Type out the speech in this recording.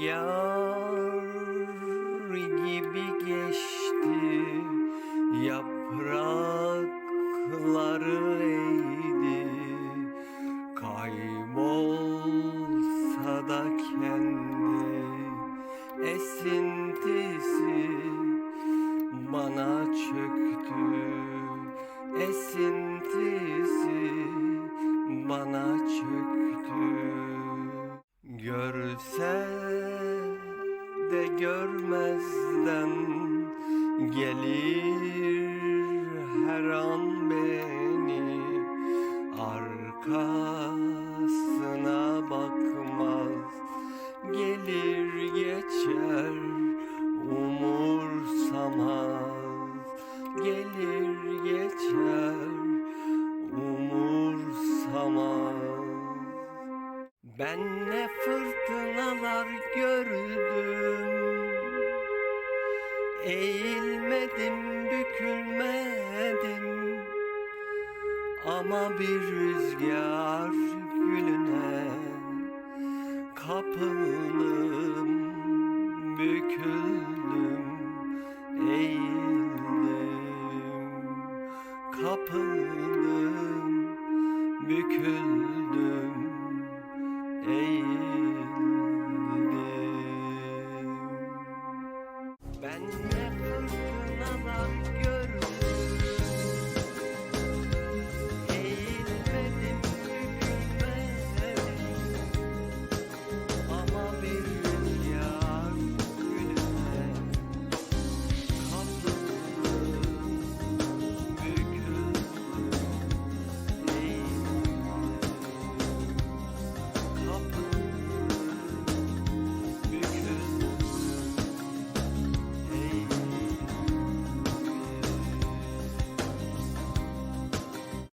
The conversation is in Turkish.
Yar gibi geçti yaprakları eğdi. Kaybolsa da kendi esintisi bana çöktü Görse de görmezden gelir her an beni arkasına ben ne fırtınalar gördüm. Eğilmedim, bükülmedim. Ama bir rüzgar gülüne Kapıldım, büküldüm, eğildim. Kapıldım, büküldüm eğildim Ben ne fırtınalar gördüm